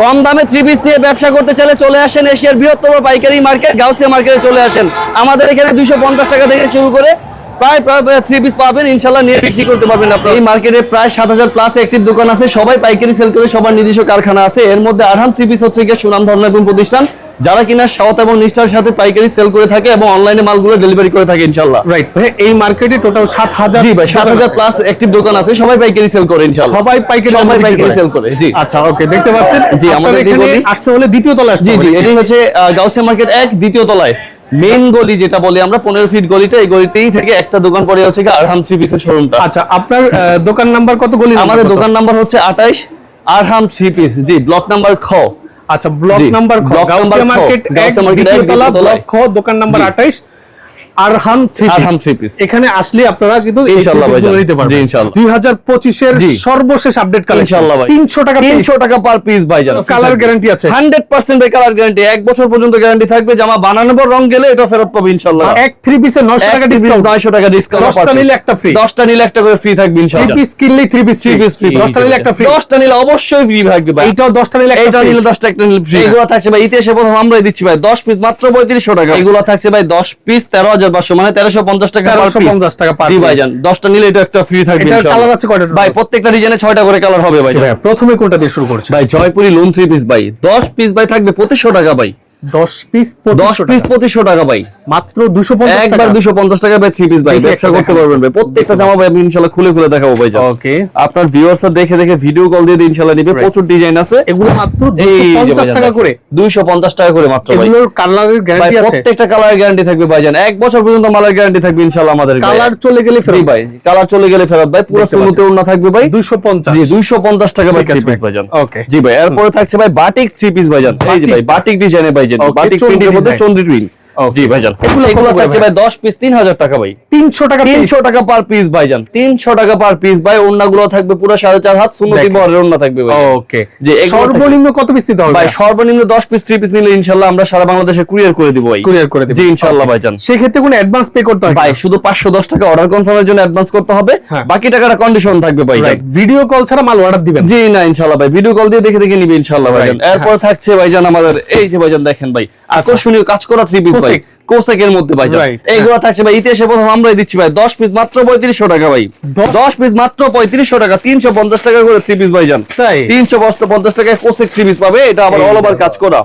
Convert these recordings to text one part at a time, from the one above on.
কম দামে three piece নিয়ে ব্যবসা করতে চাইলে চলে আসেন এশিয়ার বৃহত্তম পাইকারি মার্কেট, গাউসিয়া মার্কেটে চলে আসেন। আমাদের এখানে দুইশো পঞ্চাশ টাকা থেকে শুরু করে প্রায় প্রায় থ্রি পিস পাবেন ইনশাল্লাহ নিয়ে বিক্রি করতে পারবেন আপনি এই মার্কেটে প্রায় সাত হাজার প্লাস একটিভ দোকান আছে, সবাই পাইকারি সেল করে সবার নিজস্ব কারখানা আছে। এর মধ্যে আরহাম থ্রি পিস হচ্ছে গিয়ে সুনাম ধর্ম প্রতিষ্ঠান। যারা কিনা সৎ এবং নিষ্ঠার সাথে পাইকারি সেল করে থাকে এবং অনলাইনে মালগুলো ডেলিভারি করে থাকে ইনশাল্লাহ রাইট ভাই এই মার্কেটে টোটাল সাত হাজার জি ভাই সাত হাজার প্লাস একটিভ দোকান আছে সবাই পাইকারি সেল করে ইনশাল্লাহ সবাই পাইকারি সবাই পাইকারি সেল করে জি। আচ্ছা ওকে দেখতে পাচ্ছেন? জি, আমাদের এখানে আসতে হলে দ্বিতীয় তলায় আসতে জি জি। এটি হচ্ছে গাউসিয়া মার্কেট এক দ্বিতীয় তলায়। মেইন গলি যেটা বলি আমরা পনেরো ফিট গলিটা এই গলিতেই থেকে একটা দোকান পরে হচ্ছে আরহাম থ্রি পিসের শোরুমটা আচ্ছা আপনার দোকান নাম্বার কত গলি আমাদের দোকান নাম্বার হচ্ছে আঠাইশ Arham three piece G block number খ। আচ্ছা ব্লক নাম্বার খ গাউসিয়া মার্কেট এক দ্বিতীয় তলা ব্লক খ দোকান number G. 28 Arham three Arham three piece। এখানে আসলে আপনারা কিন্তু ইনশাআল্লাহ three piece গুলো ভাইজান। নিতে পারবেন। ইনশাআল্লাহ। 2025 এর সর্বশেষ আপডেট কালেকশন ইনশাআল্লাহ ভাই। 300 টাকা তিনশো টাকা পার পিস ভাইজান। কালার গ্যারান্টি আছে। হান্ড্রেড পার্সেন্ট ভাই কালার গ্যারান্টি এক বছর পর্যন্ত গ্যারান্টি থাকবে। জামা বানানোর পর রং গেলে এটা ফেরত পাবে এক থ্রি পিসে 900 টাকা ডিসকাউন্ট টাকা নিলে একটা free। দশটা নিলে একটা করে ফ্রি থাকবে পিস কিনলে three piece three piece free 10টা নিলে একটা ফ্রি দশটা নিলে অবশ্যই ফ্রি থাকবে ভাই। এইটাও 10টা নিলে একটা এইটা নিলে দশটা একটা নিলে ফ্রি এগুলো থাকছে ভাই ইতিহাসে প্রথম আমরাই দিচ্ছি ভাই। দশ পিস মাত্র পঁয়ত্রিশশো টাকা। এগুলো থাকছে ভাই দশ পিস তেরো হাজার পাঁচশো মানে তেরোশো পঞ্চাশ টাকা per piece। 1350 টাকা জি piece। ভাইজান দশটা নিলে এটা একটা ফ্রি থাকবে ইনশাআল্লাহ। কালার আছে কয়টা ভাই প্রত্যেকটা ডিজাইনে ছয়টা করে কালার হবে ভাই প্রথমে কোনটা দিয়ে শুরু করছে ভাই জয়পুরি লোন থ্রি পিস ভাই দশ পিস ভাই থাকবে পঁচিশশো টাকা ভাই 10 পিস দশ পিস পঁচিশশো টাকা ভাই। মাত্র 250 একবার দুশো পঞ্চাশ টাকা ভাই থ্রি পিস ভাই ব্যবসা করতে পারবেন ভাই। প্রত্যেকটা জামা ভাই আমি ইনশাল্লাহ খুলে খুলে দেখাবো ভাই ওকে আপনার ভিউয়ার্স দেখে দেখে ভিডিও কল দিয়ে ইনশাল্লাহ নিবে। প্রচুর ডিজাইন আছে। এগুলো মাত্র এই যে 250 ভাইজান টাকা দেখেন। করে। 250 টাকা করে মাত্র ভাই। এগুলোর কালারের গ্যারান্টি আছে। প্রত্যেকটা কালার গ্যারান্টি থাকবে ভাইজান এক বছর পর্যন্ত মালের গ্যারান্টি থাকবে ইনশাআল্লাহ আমাদের কালার চলে গেলে ফেরত। ভাই কালার চলে গেলে ফেরত ভাই। পুরো সুনুতে উন্না থাকবে ভাই। 250 জি 250 টাকা ভাই থ্রি পিস ভাইজান Okay. জি ভাই এরপরে থাকছে ভাই বাটিক থ্রি পিস ভাইজান এই যে ভাই বাটিক ডিজাইনে ভাইজান Okay, বাটিক প্রিন্টের মধ্যে। চন্দ্রি টুইন. জি ভাইজান। এগুলো এগুলো থাকছে ভাই? ভাই 10 পিস 3000 টাকা ভাই। 300 টাকা তিনশো টাকা পার পিস ভাইজান। তিনশো টাকা পার পিস ভাই ওন্নাগুলো থাকবে পুরো সাড়ে চার হাত সুন্নতি দেখেন। ওন্না থাকবে ভাই। ওকে যে সর্বনিম্ন কত পিস দিতে হবে ভাই সর্বনিম্ন দশ পিস থ্রি পিস নিলে ইনশাল্লাহ আমরা সারা বাংলাদেশে কুরিয়ার করে দিব ভাই। কুরিয়ার করে জি ইনশাল্লাহ ভাইজান। সেক্ষেত্রে কোনো অ্যাডভান্স পে করতে হয় ভাই শুধু পাঁচশো দশ টাকা অর্ডার কনফার্মের জন্য অ্যাডভান্স করতে হবে। বাকি টাকাটা কন্ডিশন থাকবে ভাই ভিডিও কল ছাড়া মাল অর্ডার দিবেন জি না ইনশাল্লাহ ভাই। ভিডিও কল দিয়ে দেখে দেখে নিবে ইনশাল্লাহ ভাইজান। এরপর থাকছে ভাইজান আমাদের এই যে ভাইজান দেখেন ভাই। আকর্ষণীয় কাজ করা থ্রি পিস ভাই কোসেক। কোসেকের মধ্যে ভাই এইগুলো থাকছে ভাই ইতিহাসে প্রথম আমরাই দিচ্ছি ভাই। দশ পিস মাত্র পঁয়ত্রিশশো টাকা ভাই। দশ- পিস মাত্র পঁয়ত্রিশশো টাকা তিনশো পঞ্চাশ টাকা করে থ্রি পিস ভাইজান তাই? তিনশো পঞ্চাশ টাকায় কোসেক থ্রি পিস পাবে এটা আবার অল ওভার কাজ করা।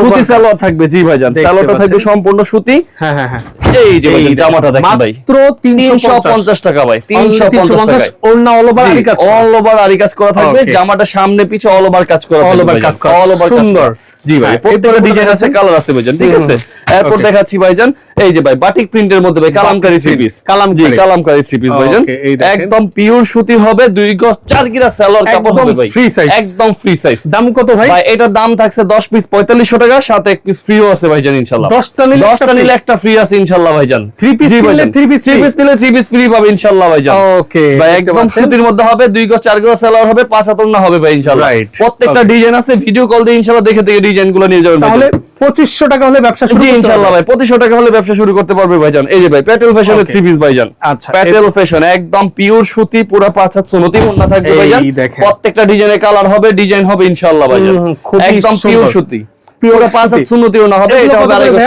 সুতি সালোয়ার থাকবে জি ভাইজান সালোয়ারটা থাকবে সম্পূর্ণ সুতি। হ্যাঁ হ্যাঁ হ্যাঁ। এই যে জামাটা দেখেন ভাই। মাত্র 350 350 টাকা ভাই 350 টাকা। ওড়না অল ওভার আরি কাজ অল ওভার আরি কাজ করা থাকবে. জামাটা সামনে পিছে অল ওভার কাজ করা অল ওভার কাজ করা। Over সুন্দর। জি ভাই প্রত্যেকটা ডিজাইন আছে কালার আছে ভাইজান ঠিক আছে? এরপর. দেখাচ্ছি ভাইজান এই যে ভাই বাটিক প্রিন্টের মধ্যে ভাই কালামকারী থ্রি পিস কালামকারী। জি কালামকারী থ্রি পিস ভাইজান। একদম পিওর সুতি হবে দুই গজ চার গিরা সালোয়ার কাপড় হবে ভাই। free size। একদম ফ্রি সাইজ দাম কত ভাই? ভাই এটার দাম থাকছে 10 পিস 4500 টাকা সাথে এক পিস ফ্রিও আছে ভাইজান ইনশাআল্লাহ 10টা নিলে 10টা নিলে একটা ফ্রি আছে ইনশাআল্লাহ ভাইজান। Piece জি নিলে piece Three free। piece নিলে থ্রি পিস ফ্রি পাবে ইনশাআল্লাহ ভাইজান। ওকে ভাই একদম সুতির মধ্যে হবে দুই গজ চার গজ সেলার হবে পাঁচ হাতর না হবে ভাই ইনশাআল্লাহ Right. প্রত্যেকটা ডিজাইন আছে ভিডিও কল দিয়ে ইনশাআল্লাহ দেখে দেখে ডিজাইনগুলো নিয়ে যাবেন তাহলে ভাইজান। 2500 টাকা হলে ব্যবসা শুরু ইনশাআল্লাহ ভাই পঁচিশশো টাকা হলে ব্যবসা শুরু করতে পারবে ভাইজান। এই যে ভাই প্যাটেল ফ্যাশনের থ্রি পিস ভাইজান। আচ্ছা, প্যাটেল ফ্যাশন একদম পিওর সুতি পুরো পাঁচ হাত সুনতি না থাকবে ভাইজান। প্রত্যেকটা ডিজাইনের কালার হবে ডিজাইন হবে ইনশাআল্লাহ ভাইজান। একদম পিওর সুতি। পুরো পাঁচ হাত সুতি। না হবে। এটা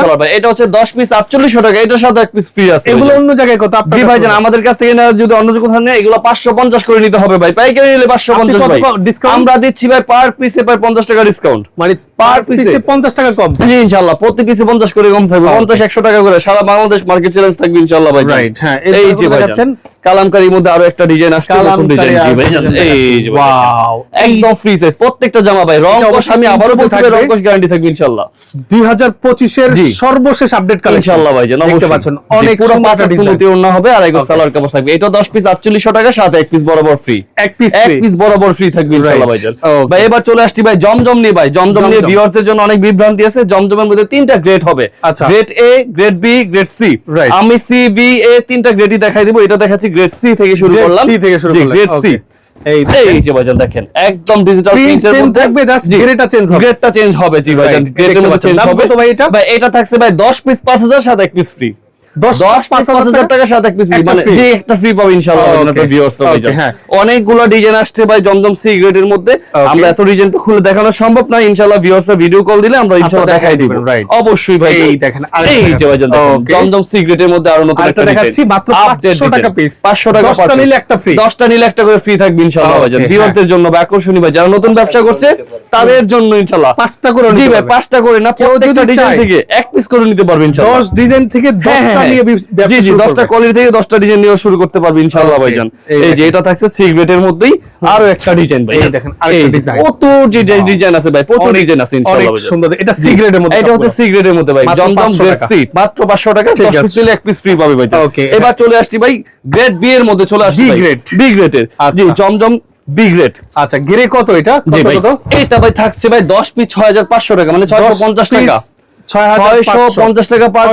হবে এটা হচ্ছে দশ পিস আটচল্লিশশো টাকা। এটার সাথে এক পিস ফ্রি আছে এগুলো অন্য জায়গায় কত আপনার জি ভাইজান আমাদের কাছ থেকে যদি অন্য কোথাও নেয় এগুলো পাঁচশো পঞ্চাশ করে নিতে হবে ভাই। পাইকারি নিলে পাঁচশো আপনি পঞ্চাশ কত ভাই। ক- আমরা দিচ্ছি ভাই পার পিসে প্রায় পঞ্চাশ টাকা ডিসকাউন্ট মানে পার পিসে 50 টাকা কম। জি ইনশাল্লাহ প্রতি পিসে পঞ্চাশ করে কম থাকবে। পঞ্চাশ একশো টাকা করে সারা বাংলাদেশ মার্কেট চ্যালেঞ্জ থাকবে ইনশাল্লাহ ভাই। Right, হ্যাঁ, এই যে দেখাচ্ছেন? কালামকারীর মধ্যে আরও একটা ডিজাইন আসছে নতুন ডিজাইন জি ভাইজান এই যে ভাইজান। একদম ফ্রি সাইজ প্রত্যেকটা জামা ভাই রং এটা আমি আবারও বলছি রং কষ গ্যারান্টি থাকবে ইনশাল্লাহ 2025 এর সর্বশেষ আপডেট কালেকশন ইনশাআল্লাহ ভাইজান দেখতে পাচ্ছেন অনেক পুরো সুন্দর পাঁচ একটা হাত ডিজাইন সুন্নতি হবে আর এগো সালোয়ার কাপড় থাকবে। এটা 10 পিস 4800 টাকা সাথে এক পিস বরাবর ফ্রি এক পিস এক পিস বরাবর ফ্রি থাকবে ইনশাআল্লাহ ভাই এবার চলে আসছি ভাই জমজম নিয়ে ভাই জমজম নিয়ে। ভিউয়ারদের জন্য অনেক বিভ্রান্তি আছে। জমজমের মধ্যে তিনটা গ্রেড হবে। Grade A grade B grade C. আমি সি বি এ তিনটা গ্রেডই দেখাই দিব। এটা দেখাচ্ছি গ্রেড সি থেকে শুরু করলাম। সি থেকে শুরু করলাম। Grade C. এই যে ভাইজান দেখেন। একদম ডিজিটাল Print প্রিন্টের same মধ্যে। থাকবে, just grade হবে। গ্রেডটা চেঞ্জ হবে জি ভাইজান। গ্রেডের মধ্যে চেঞ্জ হবে। কত ভাই এটা? ভাই এটা থাকছে ভাই 10 পিস 5000 সাথে এক পিস ফ্রি মানে। হ্যাঁ। অনেকগুলো ডিজাইন আসছে ভাই জমজম সি গ্রেডের মধ্যে। আমরা এত ডিজাইন তো খুলে দেখানো সম্ভব না ইনশাআল্লাহ ভিউয়ার্সরা ভিডিও কল দিলে আমরা ইনশাআল্লাহ দেখাই দেখাই দিব। অবশ্যই ভাই। এই দেখেন, আরেকটা এই যে ভাইজান দেখেন, Okay. জমজম সি গ্রেডের মধ্যে আরও নতুন একটা দেখাচ্ছি, মাত্র 500 টাকা design। 500 টাকা দশটা per piece। নিলে একটা নিলে করে ফ্রি থাকবে ইনশাআল্লাহ ভাইজান। ভিউয়ারদের জন্য বা আকর্ষণীয় ভাই যারা নতুন ব্যবসা করছে তাদের জন্য ইনশাআল্লাহ। পাঁচটা করে জি ভাই পারবে। পাঁচটা করে না প্রত্যেকটা ডিজাইন থেকে এক পিস করে নিতে পারবে ইনশাআল্লাহ। ডিজাইন থেকে নিয়ে। ব্যবসা জি জি শুরু দশটা করবে। কোয়ালিটি থেকে দশটা ডিজাইন নিয়ে শুরু করতে পারবে ইনশাআল্লাহ ভাইজান। এই এই যে এটা থাকছে সিগারেটের মধ্যেই আরও একটা ডিজাইন ভাই এই দেখেন, আরেকটা design। কত ডিজাইন ডিজাইন আছে ভাই প্রচুর ডিজাইন আছে ইনশাআল্লাহ অনেক সুন্দর। এটা সিগারেটের মধ্যে এটা হচ্ছে সিগারেটের মধ্যে ভাই জমজম গ্রেড সি মাত্র 500 টাকা 10 পিস নিলে এক পিস ফ্রি পাবে ভাই এবার চলে আসছি ভাই গ্রেড বি এর মধ্যে চলে আসছি। বি গ্রেডের জি আচ্ছা। জমজম বি গ্রেড আচ্ছা গিরে কত এটা? ভাই কত? এটা ভাই থাকছে ভাই 10 পিস 6500 টাকা মানে 650 টাকা। 650 টাকা পার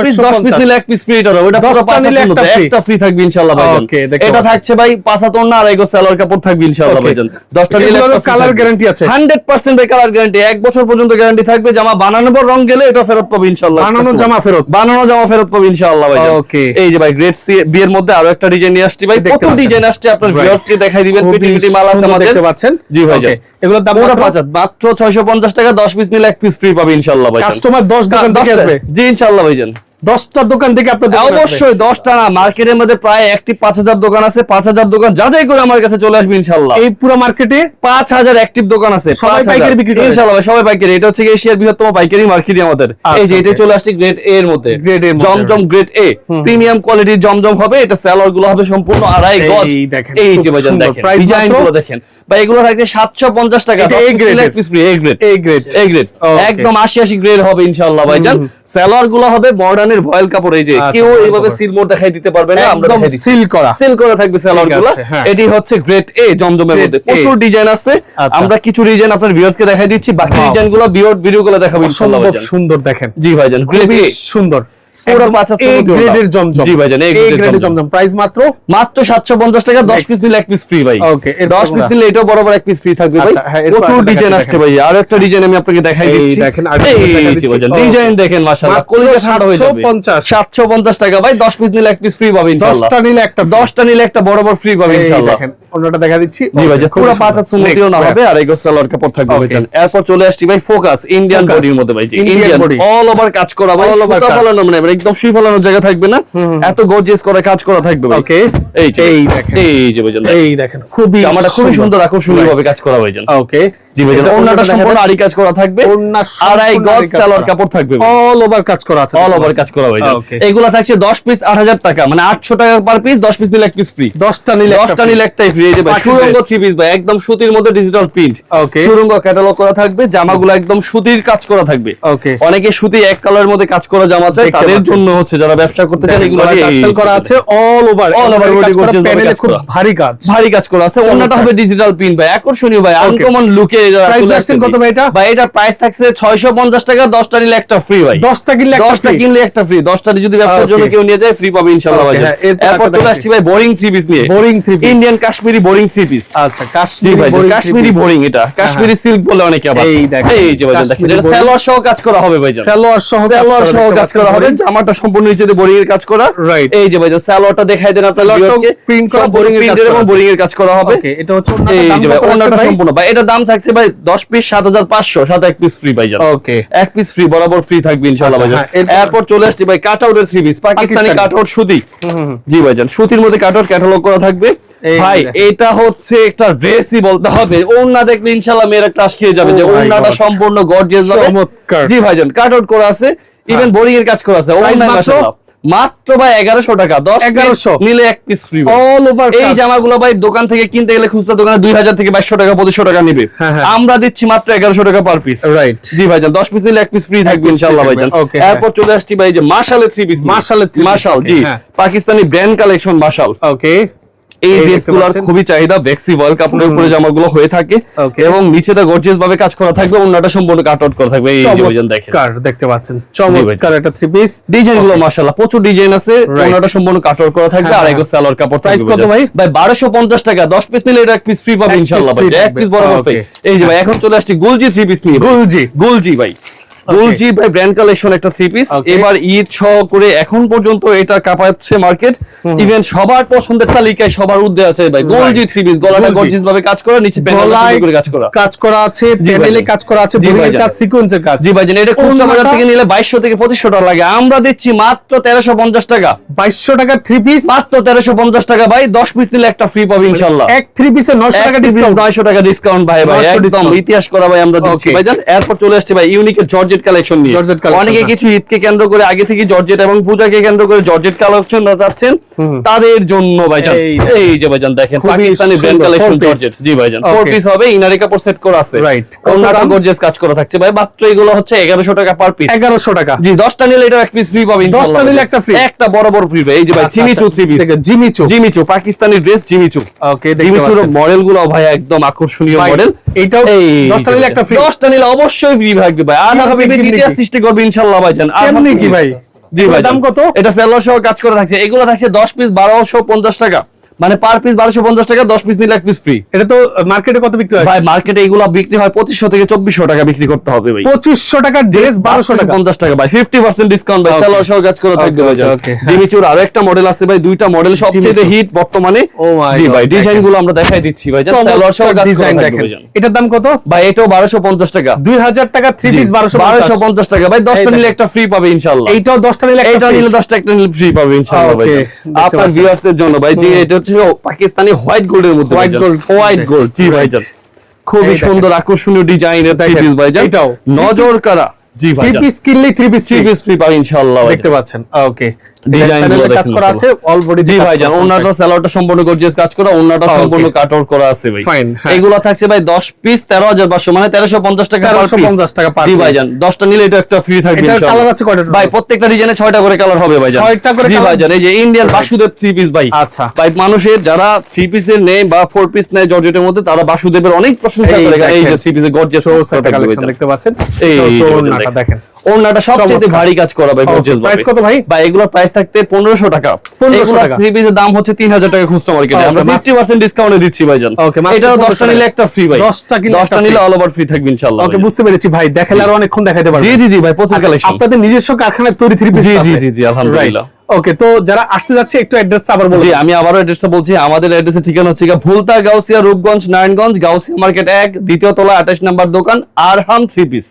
এই যে ভাই গ্রেড মধ্যে আরও একটা ডিজাইন আপনার দেখাই দিবেন পেটি পেটি মাল দেখতে পাচ্ছেন। জি ভাইজান এগুলোর দাম মাত্র 650 টাকা 10 পিস নিলে এক পিস ফ্রি পাবে ইনশাআল্লাহ কাস্টমার 10 জি ইনশাল্লাহ ভাইজান। দশটা দোকান থেকে আপনার অবশ্যই দশটা না মার্কেটের মধ্যে প্রায় একটি পাঁচ হাজার দোকান আছে পাঁচ হাজার দোকান যাচাই করে আমার কাছে চলে আসবে ইনশাল্লাহ এই পুরো মার্কেটে পাঁচ হাজার অ্যাক্টিভ দোকান আছে সবাই 5,000 পাইকারি বিক্রি ইনশাল্লাহ সবাই পাইকারি। এটা হচ্ছে এশিয়ার বৃহত্তম পাইকারি মার্কেটই আমাদের। আচ্ছা, এই যে এটা চলে আসছে গ্রেড এ এর মধ্যে। এর মধ্যে, জমজম গ্রেড এ প্রিমিয়াম কোয়ালিটির জমজম হবে এটা স্যালোয়ারগুলো হবে সম্পূর্ণ আড়াই এই গজ। দেখেন, এই যে সুন্দর। দেখেন ডিজাইনগুলো দেখেন। ভাই এগুলো থাকছে সাতশো পঞ্চাশ টাকা এর। Free A grade A grade. একদম আশি আশি গ্রেড হবে ইনশাল্লাহ ভাইজান। স্যালোয়ারগুলো হবে মডার্নের ভয়েল কাপড় এই যে আচ্ছা, কেউ এইভাবে সিল সিলমোর দেখাই দিতে পারবে না আমরা সিল করা। সিল করা থাকবে সালোয়ারগুলো হ্যাঁ। এটি হচ্ছে গ্রেড এ জমজমের মধ্যে। প্রচুর ডিজাইন আছে। আচ্ছা। আমরা কিছু ডিজাইন আপনার ভিউয়ার্স কে দেখাই দিচ্ছি। বাকি ডিজাইনগুলো ভিডিও ভিডিও গুলো দেখাবো সুন্দর দেখেন। জি ভাইজান। গ্রেড এ সুন্দর। পুরো পাঁচ হাজার A মধ্যে grade ওটা। এর জমজম। জি ভাইজান, A A grade এর grade এর জমজম। জমজম। প্রাইস মাত্র? মাত্র সাতশো পঞ্চাশ টাকা দশ Next. পিস নিলে এক পিস ফ্রি ভাই। Okay, এরপর পিস আমরা- এটাও বরাবর এক পিস ফ্রি থাকবে ভাই। আচ্ছা, হ্যাঁ, এরপর প্রচুর একটা ডিজাইন আসছে ভাই আর একটা ডিজাইন আমি আপনাকে দেখাই দিচ্ছি। দেখেন, আরেকটা ডিজাইন দেখেন মাশাআল্লাহ। কলিজা ঠান্ডা হয়ে যাবে। 750 সাতশো পঞ্চাশ টাকা ভাই দশ পিস নিলে এক পিস ফ্রি পাবে ইনশাআল্লাহ। দশটা নিলে একটা নিলে একটা বরাবর ফ্রি পাবে এই ইনশাআল্লাহ। দেখেন অন্যটা দেখা দিচ্ছি। জি ভাই পুরো পাঁচ হাত সুন্দর। না হবে আর কাপড় থাকবে. ভাইজান। এরপর চলে আসছি ভাই ফোকাস ইন্ডিয়ান বডির মধ্যে ভাই ইন্ডিয়ান। অল ওভার কাজ করা ভাই কাজ। মানে একদম শুয়ে ফলানোর জায়গা থাকবে না। এত গর্জিয়াস করে কাজ করা থাকবে ওকে. এই যে এই দেখেন। এই যে ভাইজান এই দেখেন। খুবই জামাটা খুবই সুন্দর। আকর্ষণীয় ভাবে কাজ করা ভাইজান ওকে জি ভাইজান ওন্নাটা সম্পূর্ণ আড়ি কাজ করা থাকবে। ওড়না আড়াই গজ সালোয়ার কাপড় থাকবে অল ওভার কাজ করা আছে। অল ওভার কাজ করা ভাইজান এগুলা থাকছে 10 পিস 8000 টাকা। মানে 800 টাকা পার পিস 10 পিস নিলে এক পিস ফ্রি দশটা নিলে একটা দশটা free। নিলে একটাই ফ্রি এই যে ভাই সুরঙ্গ থ্রি পিস ভাই একদম সুতির মধ্যে ডিজিটাল প্রিন্ট Okay. সুরঙ্গ ক্যাটালগ করা থাকবে জামাগুলো একদম সুতির কাজ করা থাকবে। Okay. অনেকে সুতি এক কালারের মধ্যে কাজ করা জামা চায় তাদের জন্য হচ্ছে যারা ব্যবসা করতে চান এগুলো টার্সেল করা আছে অল ওভার প্যানেলে কাজ খুব ভারী কাজ। ভারী কাজ করা আছে। ওনাটা হবে ডিজিটাল প্রিন্ট ভাই আকর্ষণীয় ভাই আনকমন লুকে Price রাখছেন কত ভাই এটা? ভাই এটা প্রাইস থাকছে 650 টাকা 10টা নিলে একটা ফ্রি ভাই। দশটা কিনলে একটা দশটা free। কিনলে একটা ফ্রি দশটা যদি ব্যবসার জন্য কেউ নিয়ে যায় ফ্রি পাবে ইনশাআল্লাহ ভাই। এরপর এরপর চলে আসছি ভাই বোরিং থ্রি পিস নিয়ে। Boring three piece। Indian Kashmiri boring three piece আচ্ছা কাশ্মীরি ভাই কাশ্মীরি বোরিং এটা। কাশ্মীরি সিল্ক বলে অনেকে আবার এই দেখেন, এই যে ভাই দেখেন এটা boring। সহ কাজ করা হবে ভাই সালোয়ার সহ কাজ সহ কাজ করা হবে জামাটা সম্পূর্ণ নিচে বোরিং এর কাজ করা। Right. এই যে ভাই সালোয়ারটা দেখাই দেন আপনার করা, করা বোরিং এর কাজ করা হবে। এটা হচ্ছে ভাই? সম্পূর্ণ। ভাই এটা দাম থাকছে ভাই 10 পিস 7500 সাথে এক পিস ফ্রি ভাই Okay. এক পিস ফ্রি বরাবর ফ্রি থাকবে ইনশাআল্লাহ আচ্ছা, ভাইজান হ্যাঁ, এরপর- চলে আসছি ভাই কাট আউটের three piece Pakistani Pakistani. Cut out সুতি জি ভাইজান সুতির মধ্যে কাট আউট ক্যাটালগ করা থাকবে। ভাই এটা হচ্ছে একটা ড্রেসই বলতে হবে। ওন্না দেখলে ইনশাআল্লাহ মেয়েরা ক্লাস খেয়ে যাবে যে ওন্নাটা সম্পূর্ণ গর্জিয়াস জি ভাইজান কাট আউট করা আছে ইভেন বোরিং এর কাজ করা আছে ওন্না মাশাআল্লাহ। মাত্র ভাই এগারোশো টাকা দশ এগারোশো। নিলে এক পিস ফ্রি অল ওভার এই জামাগুলো ভাই দোকান থেকে কিনতে গেলে খুচরা দোকানে দুই হাজার থেকে বাইশশো টাকা পঁচিশশো টাকা নিবে। হ্যাঁ, হ্যাঁ। আমরা দিচ্ছি মাত্র এগারোশো টাকা পার পিস রাইট জি ভাইজান দশ পিস নিলে এক পিস ফ্রি থাকবে ইনশাল্লাহ ভাই ভাইজান okay, এরপর চলে আসছি ভাই যে মার্শালের থ্রি পিস মার্শালের মাশাল জি হ্যাঁ। Pakistani brand collection Marshal okay এই এই ড্রেস দেখতে গুলোর পাচ্ছেন। খুবই চাহিদা বেক্সি কাপড়ের উপরে জামাগুলো হয়ে থাকে এবং গর্জিয়াস ভাবে কাজ করা থাকবে অন্যটা সম্পূর্ণ কাট আউট করা থাকবে এই ভাইজান দেখেন। চমৎকার দেখতে পাচ্ছেন। চমৎকার একটা থ্রি পিস ডিজাইনগুলো মাশাআল্লাহ প্রচুর ডিজাইন আছে. ওনাটা সম্পূর্ণ কাটর করা থাকবে হ্যাঁ, আর হ্যাঁ। সালোয়ার কাপড় Price থাকবে কত ভাই? ভাই 1250 টাকা 10 পিস নিলে এটা এক পিস ফ্রি পাবে ইনশাআল্লাহ ভাই এক পিস বরাবর. এই যে ভাই এখন চলে আসছি গুলজি থ্রি পিস নিয়ে গুলজি গুলজি ভাই। গুলজি ভাই ব্র্যান্ড কালেকশন একটা থ্রি পিস এবার ঈদ ছ করে এখন পর্যন্ত এটা কাঁপাচ্ছে মার্কেট ইভেন সবার পছন্দের তালিকায় সবার উদ্দে আছে ভাই গুলজি থ্রি পিস গলাটা গুলজি। গর্জিয়াস ভাবে কাজ করা নিচে প্যানেল করে কাজ করা। কাজ করা আছে প্যানেলে কাজ করা আছে জি কাজ সিকোয়েন্সের কাজ। জি ভাই এটা খুচরা বাজার থেকে নিলে বাইশশো থেকে পঁচিশশো টাকা লাগে। আমরা দিচ্ছি মাত্র তেরোশো পঞ্চাশ টাকা। বাইশশো টাকা থ্রি পিস মাত্র তেরোশো পঞ্চাশ টাকা ভাই দশ পিস নিলে একটা ফ্রি পাবে ইনশাল্লাহ এক থ্রি পিসে নশো টাকা ডিসকাউন্ট নয়শো টাকা ডিসকাউন্ট ভাই ভাই 900 একদম ইতিহাস করা ভাই আমরা দিচ্ছি। ভাই জান এরপর চলে আসছে ভাই ইউনিকের জর্জেট কালেকশন নিয়ে। Georgette collection, অনেকে হ্যাঁ। কিছু ঈদকে কেন্দ্র করে আগে থেকে জর্জেট এবং পূজাকে কেন্দ্র করে জর্জেট কালেকশন যাচ্ছেন তাদের জন্য ভাই জান এই যে ভাই জান দেখেন পাকিস্তানি ব্র্যান্ড কালেকশন জর্জেট। জি ভাই জান ফোর পিস হবে ইনারে কাপড় সেট করা আছে। ওনাটা দাম? গর্জিয়াস কাজ করা থাকছে ভাই মাত্র এগুলো হচ্ছে এগারোশো টাকা পার পিস এগারোশো টাকা। জি দশটা নিলে এটা এক পিস ফ্রি পাবে দশটা নিলে একটা free? একটা বড় বড় ফ্রি ভাই এই যে ভাই জিমিচু। থ্রি পিস দেখে, Jimmy Choo. Jimmy Choo Pakistani dress Jimmy Choo okay জিমিচুর মডেলগুলো ভাই একদম আকর্ষণীয় মডেল এইটাও দশটা নিলে একটা free? দশটা নিলে অবশ্যই ফ্রি ভাই আর কেমনে ইতিহাস সৃষ্টি করবে ইনশাআল্লাহ কেমনে কি ভাই? জি ভাই দাম কত? এটা সেলশো সহ কাজ করে থাকছে। এগুলো থাকছে 10 পিস 1250 টাকা। মানে পার পিস 1250 টাকা 10 পিস নিলে এক পিস ফ্রি এটা তো মার্কেটে কত বিক্রি হয়? ভাই মার্কেটে এগুলো বিক্রি হয় 2500 থেকে 2400 টাকা বিক্রি করতে হবে ভাই। পঁচিশশো টাকার ড্রেস বারোশো টাকা। পঞ্চাশ টাকা ভাই ফিফটি পার্সেন্ট ডিসকাউন্ট ভাই। Okay. সহ কাজ করে থাকবে ভাই হ্যাঁ। জিমিচুর আরও একটা মডেল আছে ভাই দুইটা মডেল সবচেয়ে হিট বর্তমানে। Oh জি ভাই ডিজাইনগুলো আমরা দেখাই দিচ্ছি ভাই সেলোয়ার সহ ডিজাইন দেখেন। এটার দাম কত? ভাই এটাও বারোশো পঞ্চাশ টাকা। দুই হাজার টাকা থ্রি পিস বারোশো বারোশো পঞ্চাশ টাকা। ভাই দশটা নিলে একটা ফ্রি পাবে ইনশাল্লাহ। এইটাও দশটা নিলে free। নিলে দশটা একটা নিলে ফ্রি পাবে ইনশাআল্লাহ ভাই আপনার। ভিউয়ার্সদের জন্য ভাই যে এটা হচ্ছে পাকিস্তানি হোয়াইট গোল্ডের মধ্যে হোয়াইট গোল্ড হোয়াইট গোল্ড জি ভাইজান। খুবই সুন্দর আকর্ষণীয় ডিজাইনের থ্রি পিস ভাইজান। এটাও। নজর কারা জি থ্রি ভাইজান। পিস কিনলে three piece three piece free পাবেন ইনশাআল্লাহ দেখতে পাচ্ছেন। ওকে ডিজাইন ডিজাইন কাজ করা আছে অল বডি জি ভাইজান ওনাটা স্যালোয়ারটা সম্পূর্ণ গর্জিয়াস কাজ করা ওনাটা সম্পূর্ণ কাট আউট করা আছে ভাই Fine, হ্যাঁ। এগুলো থাকছে ভাই 10 পিস 13500 মানে 1350 টাকা per piece। 1350 টাকা per জি ভাইজান 10টা নিলে এটা একটা ফ্রি থাকবে ইনশাআল্লাহ। colour আছে কয়টা ভাই প্রত্যেকটা ডিজাইনে 6টা করে কালার হবে ভাইজান ছয়টা করে জি ভাইজান এই যে ইন্ডিয়ান বাসুদেব থ্রি পিস ভাই আচ্ছা। ভাই মানুষের যারা থ্রি পিসের নেই বা ফোর পিস নেই জর্জেটের মধ্যে তারা বাসুদেবের অনেক প্রশংসা করে এই যে দেখেন। থ্রি পিসের গর্জিয়াস কালেকশন দেখতে পাচ্ছেন এই এই দেখেন। দেখেন সবচেয়ে ভারী কাজ করা ভাই গর্জিয়াস price কত ভাই? ভাই এগুলোর প্রাইস থাকতে 1500 টাকা। 1500 টাকা। থ্রি পিসের দাম হচ্ছে 3000 টাকা খুচরা মার্কেটে আমরা মাত্র- 50% ডিসকাউন্টে দিচ্ছি এটারও 10টা 1500 নিলে একটা ফ্রি ভাই। 10টা কিনলে 10টা একটা নিলে অল ওভার ফ্রি থাকবে ইনশাআল্লাহ ওকে বুঝতে পেরেছি ভাই দেখালে আরও অনেকক্ষণ দেখাতে পারবেন। জি জি জি ভাই প্রচুর আচ্ছা, কালেকশন আপনাদের নিজস্ব কারখানায় তৈরি থ্রি পিস জি, জি, জি, জি, আলহামদুলিল্লাহ। ওকে তো যারা আসতে যাচ্ছে একটু অ্যাড্রেস আবার বলুন জি আমি আবারও অ্যাড্রেসটা বলছি আমাদের অ্যাড্রেসের ঠিকানা হচ্ছে ভুলতা গাউসিয়া রূপগঞ্জ নারায়ণগঞ্জ গাউসিয়া মার্কেট এক দ্বিতীয় তলা আঠাশ নাম্বার দোকান আরহাম থ্রি পিস